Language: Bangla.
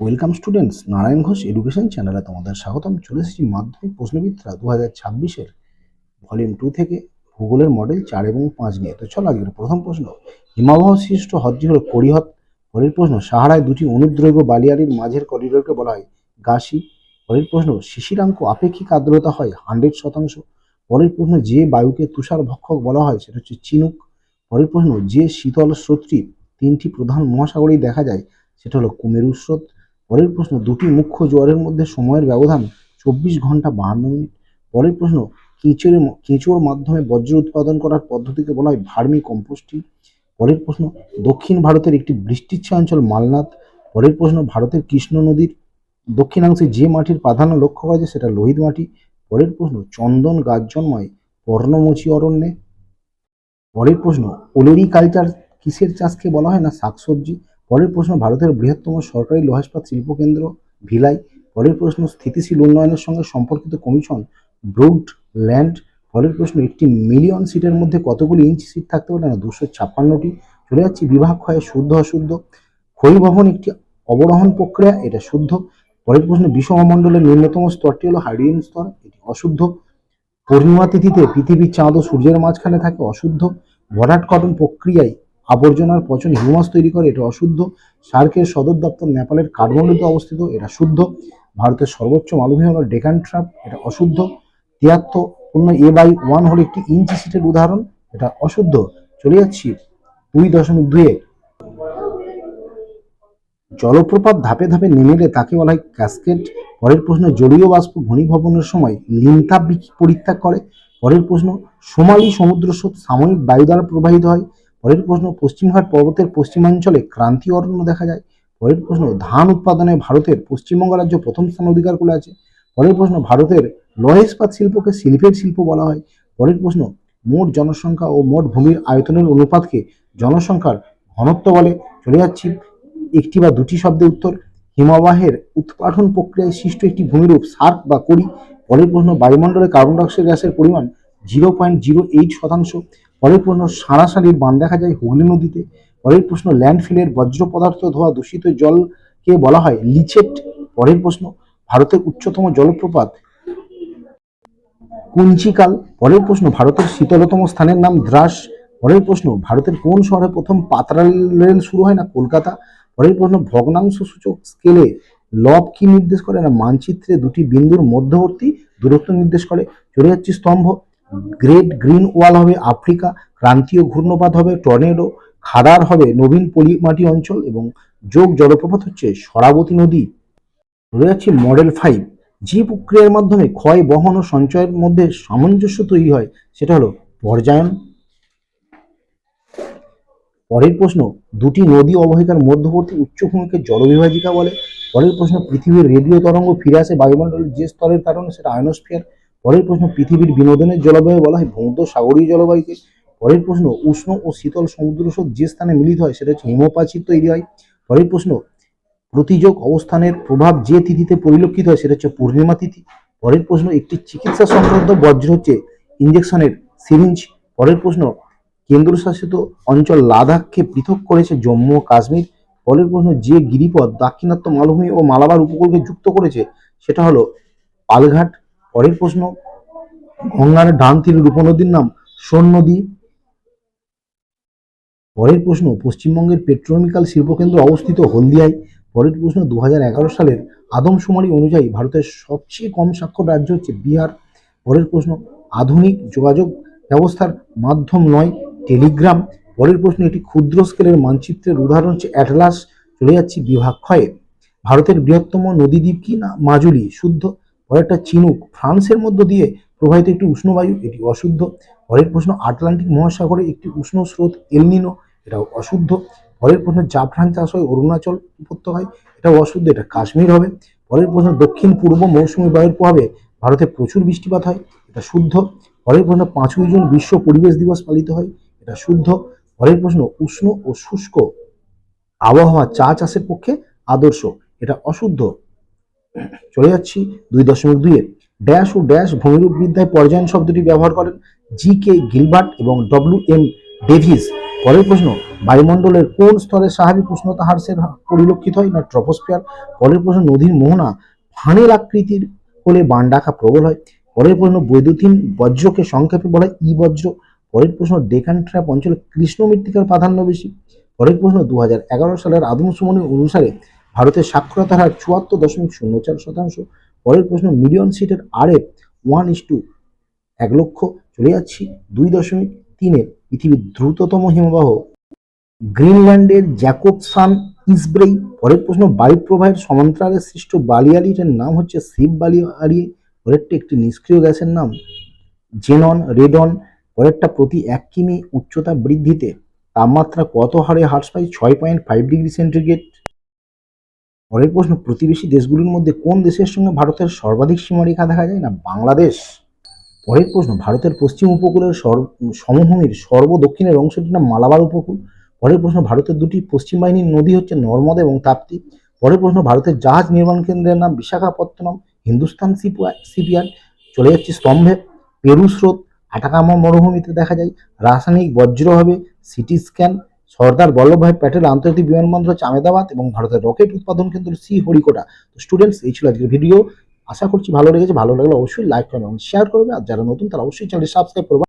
Welcome students Narayan Ghosh education চ্যানেলে তোমাদের স্বাগতম। চলে এসেছি মাধ্যমিক প্রশ্নবিদ্যা দু হাজার ছাব্বিশের ভলিউম টু থেকে ভূগোলের মডেল চার এবং পাঁচ নিয়ে। তো চলো আজকের প্রথম প্রশ্ন, হিমাবহ সৃষ্ট হ্রদটি হল করিহত পরের প্রশ্ন, সাহারায় দুটি অনুদ্রৈব বালিয়ারির মাঝের করিডোরকে বলা হয় গাছি পরের প্রশ্ন, শিশিরাঙ্ক আপেক্ষিক আর্দ্রতা হয় হান্ড্রেড শতাংশ। পরের প্রশ্ন, যে বায়ুকে তুষার ভক্ষক বলা হয় সেটা হচ্ছে চিনুক। পরের প্রশ্ন, যে শীতল স্রোতটি তিনটি প্রধান মহাসাগরেই দেখা যায় সেটা হলো কুমেরু স্রোত। পরের প্রশ্ন, দুটি মুখ্য জোয়ারের মধ্যে সময়ের ব্যবধান চব্বিশ ঘণ্টা বাহান্ন মিনিট। পরের প্রশ্ন কেঁচোর কেঁচোর মাধ্যমে বজ্র উৎপাদন করার পদ্ধতিকে বলা হয় ভার্মি কম্পোস্টিং। পরের প্রশ্ন, দক্ষিণ ভারতের একটি বৃষ্টিচ্ছা অঞ্চল মালনাথ। পরের প্রশ্ন, ভারতের কৃষ্ণ নদীর দক্ষিণাংশে যে মাটির প্রাধান্য লক্ষ্য করা যায় সেটা লোহিত মাটি। পরের প্রশ্ন, চন্দন গাছ জন্মায় পর্ণমোচী অরণ্যে। পরের প্রশ্ন, ওলেরি কালচার কিসের চাষকে বলা হয় না শাকসবজি? পরের প্রশ্ন, ভারতের বৃহত্তম সরকারি লোহা ইস্পাত শিল্পকেন্দ্র ভিলাই। পরের প্রশ্ন, স্থিতিশীল উন্নয়নের সঙ্গে সম্পর্কিত কমিশন ব্রুড ল্যান্ড। পরের প্রশ্ন, একটি মিলিয়ন সিটের মধ্যে কতগুলি ইঞ্চ সিট থাকতে পারে? না, দুশো ছাপ্পান্নটি। চলে যাচ্ছি, বিভাগ ক্ষয়ে শুদ্ধ অশুদ্ধ। ক্ষয়ীভবন একটি অবরোহণ প্রক্রিয়া, এটা শুদ্ধ। পরের প্রশ্ন বিষমমণ্ডলের ন্যূনতম স্তরটি হলো হাইড্রোজেন স্তর, এটি অশুদ্ধ। পূর্ণিমা তিথিতে পৃথিবীর চাঁদ ও সূর্যের মাঝখানে থাকে অশুদ্ধ। ভরাট কটন প্রক্রিয়ায় আবর্জনার পচন হিউমাস তৈরি করে, এটা অশুদ্ধ। সার্কের সদর দপ্তর নেপালের কাঠমান্ডুতে অবস্থিত, এটা শুদ্ধ। ভারতের সর্বোচ্চ মালভূমি হল ডেকান ট্রাপ এটা অশুদ্ধ। তিয়াত্তর, পূর্ণ এ বাই ওয়ান হল একটি ইঞ্চি সিটের উদাহরণ, এটা অশুদ্ধ। চলে যাচ্ছি দুই দশমিক দুয়ে জলপ্রপাত ধাপে ধাপে নেমে এলে তাকে বলা হয় ক্যাসকেট পরের প্রশ্ন, জলীয় বাষ্প ঘনীভবনের সময় লিনতাপ পরিত্যাগ করে? পরের প্রশ্ন, সোমালি সমুদ্র স্রোত সাময়িক বায়ু দ্বারা প্রবাহিত হয়। পরের প্রশ্ন পশ্চিমঘাট পর্বতের পশ্চিমাঞ্চলে ক্রান্তীয় অরণ্য দেখা যায়। পরের প্রশ্ন, ধান উৎপাদনে ভারতের পশ্চিমবঙ্গ রাজ্য প্রথম স্থান অধিকার করে আছে। পরের প্রশ্ন, ভারতের লৌহ ইস্পাত শিল্পকে শিল্পের শিল্প বলা হয়। পরের প্রশ্ন, মোট জনসংখ্যা ও মোট ভূমির আয়তনের অনুপাতকে জনসংখ্যার ঘনত্ব বলে। চলে যাচ্ছি একটি বা দুটি শব্দে উত্তর। হিমবাহের উৎপাটন প্রক্রিয়ায় সৃষ্ট একটি ভূমিরূপ সার্ক বা করি পরের প্রশ্ন, বায়ুমণ্ডলে কার্বন ডাইঅক্সাইড গ্যাসের পরিমাণ জিরো পয়েন্ট জিরো এইট শতাংশ। পরের প্রশ্ন সারাসারির বান দেখা যায় হুগলি নদীতে। পরের প্রশ্ন, ল্যান্ডফিলের বজ্র পদার্থ ধোয়া দূষিত জলকে বলা হয় লিচেট। পরের প্রশ্ন, ভারতের উচ্চতম জলপ্রপাত কুঞ্চিকাল। পরের প্রশ্ন, ভারতের শীতলতম স্থানের নাম দ্রাস। পরের প্রশ্ন, ভারতের কোন শহরে প্রথম পাতরা রেল শুরু হয় না কলকাতা? পরের প্রশ্ন, ভগ্নাংশ সূচক স্কেলে লব কি নির্দেশ করে না মানচিত্রে দুটি বিন্দুর মধ্যবর্তী দূরত্ব নির্দেশ করে? চলে যাচ্ছে স্তম্ভ। গ্রেট গ্রিন ওয়াল হবে আফ্রিকা, ক্রান্তীয় ঘূর্ণপাত হবে টর্নেডো, খাদার হবে নবীন পলিমাটি অঞ্চল এবং যোগ জলপ্রপাত হচ্ছে সরাবতী নদী। চলে যাচ্ছে মডেল ফাইভ যে প্রক্রিয়ার মাধ্যমে ক্ষয়, বহন ও সঞ্চয়ের মধ্যে সামঞ্জস্য তৈরি হয়, সেটা হলো পর্যায়ন। পরের প্রশ্ন, দুটি নদী অববাহিকার মধ্যবর্তী উচ্চভূমিকে জলবিভাজিকা বলে। পরের প্রশ্ন, পৃথিবীর রেডিও তরঙ্গ ফিরে আসে বায়ুমণ্ডলের যে স্তরের কারণে, সেটা আয়নোস্ফিয়ার পরের প্রশ্ন, পৃথিবীর বিনোদনের জলবায়ু বলা হয় ভূমধ্য সাগরীয় জলবায়ুকে। পরের প্রশ্ন, উষ্ণ ও শীতল সমুদ্র স্রোত যে স্থানে মিলিত হয় সেটা হচ্ছে হিমপ্রাচীর তৈরি হয়। পরের প্রশ্ন, প্রতিযোগ অবস্থানের প্রভাব যে তিথিতে পরিলক্ষিত হয় সেটা হচ্ছে পূর্ণিমা তিথি। পরের প্রশ্ন, একটি চিকিৎসা সংক্রান্ত বজ্র হচ্ছে ইঞ্জেকশনের সিরিঞ্জ। পরের প্রশ্ন, কেন্দ্রশাসিত অঞ্চল লাদাখকে পৃথক করেছে জম্মু ও কাশ্মীর। পরের প্রশ্ন, যে গিরিপথ দাক্ষিণাত্য মালভূমি ও মালাবার উপকূলকে যুক্ত করেছে সেটা হলো পালঘাট পরের প্রশ্ন, গঙ্গার ডান তীরের উপনদীর নাম সোন নদী পরের প্রশ্ন, পশ্চিমবঙ্গের পেট্রোকেমিক্যাল শিল্পকেন্দ্র অবস্থিত হলদিয়ায়। পরের প্রশ্ন দু হাজার এগারো সালের আদমশুমারি অনুযায়ী ভারতের সবচেয়ে কম স্বাক্ষর রাজ্য হচ্ছে বিহার। পরের প্রশ্ন, আধুনিক যোগাযোগ ব্যবস্থার মাধ্যম নয়, টেলিগ্রাম। পরের প্রশ্ন, এটি ক্ষুদ্র স্কেলের মানচিত্রের উদাহরণ হচ্ছে অ্যাটলাস চলে যাচ্ছি বিভাগ ক্ষয়ে। ভারতের বৃহত্তম নদীদ্বীপ কি না? মাজুলি, শুদ্ধ পরেরটা চিনুক, ফ্রান্সের মধ্য দিয়ে প্রবাহিত একটি উষ্ণবায়ু এটি অশুদ্ধ। পরের প্রশ্ন, আটলান্টিক মহাসাগরে একটি উষ্ণ স্রোত এলনিনো এটাও অশুদ্ধ। পরের প্রশ্ন, জাফরান চাষ হয় অরুণাচল উপত্যকায়, এটাও অশুদ্ধ, এটা কাশ্মীর হবে। পরের প্রশ্ন দক্ষিণ পূর্ব মৌসুমী বায়ুর প্রভাবে ভারতে প্রচুর বৃষ্টিপাত হয়, এটা শুদ্ধ। পরের প্রশ্ন, পাঁচই জুন বিশ্ব পরিবেশ দিবস পালিত হয়, এটা শুদ্ধ। পরের প্রশ্ন, উষ্ণ ও শুষ্ক আবহাওয়া চা চাষের পক্ষে আদর্শ, এটা অশুদ্ধ। চলে যাচ্ছি দুই দশমিক দুইয়ে। ড্যাশ ও ড্যাশ ভূমিরূপ বিদ্যায় পর্যায়ন শব্দটি ব্যবহার করেন জি কে গিলবার্ট এবং ডব্লিউ এম ডেভিস। পরের প্রশ্ন, বায়ুমণ্ডলের কোন স্তরে স্বাভাবিক উষ্ণতা হ্রাসের পরিলক্ষিত হয়? না ট্রপোস্ফিয়ার পরের প্রশ্ন, নদীর মোহনা ফানেল আকৃতির হলে বান ডাকা প্রবল হয়। পরের প্রশ্ন, বৈদ্যুতিন বজ্রকে সংক্ষেপে বলা হয় ই বজ্র। পরের প্রশ্ন ডেকান ট্র্যাপ অঞ্চলে কৃষ্ণ মৃত্তিকার প্রাধান্য বেশি। পরের প্রশ্ন দু হাজার এগারো সালের আদমশুমানি অনুসারে ভারতের সাক্ষরতার হার চুয়াত্তর দশমিক শূন্য চার শতাংশ, পরের প্রশ্ন, মিলিয়ন সিটের আর ওয়ান ইস টু এক লক্ষ চলে যাচ্ছি দুই দশমিক তিনের পৃথিবীর দ্রুততম হিমবাহ। গ্রিনল্যান্ডের জ্যাকবসান ইসব্রেই, পরের প্রশ্ন, বায়ুপ্রবাহের সমান্তরালে সৃষ্ট বালিয়ালিটের নাম হচ্ছে শিব বালিয়ালি, পরেরটা একটি নিষ্ক্রিয় গ্যাসের নাম, জেনন রেডন, পরেরটা প্রতি এক কিমি উচ্চতা বৃদ্ধিতে, তাপমাত্রা কত হারে হ্রাস পায়? ছয় পয়েন্ট ফাইভ ডিগ্রি সেন্টিগ্রেড পরের প্রশ্ন, প্রতিবেশী দেশগুলির মধ্যে কোন দেশের সঙ্গে ভারতের সর্বাধিক সীমারেখা দেখা যায় না, বাংলাদেশ? পরের প্রশ্ন, ভারতের পশ্চিম উপকূলের সমভূমির সর্ব দক্ষিণের অংশটির নাম মালাবার উপকূল। পরের প্রশ্ন, ভারতের দুটি পশ্চিম বাহিনীর নদী হচ্ছে নর্মদা এবং তাপ্তি। পরের প্রশ্ন, ভারতের জাহাজ নির্মাণ কেন্দ্রের নাম বিশাখাপত্তনম, হিন্দুস্তান সিপিয়ার্ড চলে যাচ্ছে স্তম্ভে। পেরু স্রোত, আটাকামা মরুভূমিতে দেখা যায়। রাসায়নিক বজ্র হবে, সিটি স্ক্যান সর্দার বল্লভভাই প্যাটেল আন্তর্জাতিক বিমানবন্দর হচ্ছে আমেদাবাদ এবং ভারতের রকেট উৎপাদন কেন্দ্র সি হরিকোটা। তো স্টুডেন্টস এই ছিল আজকের ভিডিও আশা করছি ভালো লেগেছে। ভালো লাগলে অবশ্যই লাইক করবে এবং শেয়ার করবে। আর যারা নতুন, তারা অবশ্যই চ্যানেল সাবস্ক্রাইব করবে।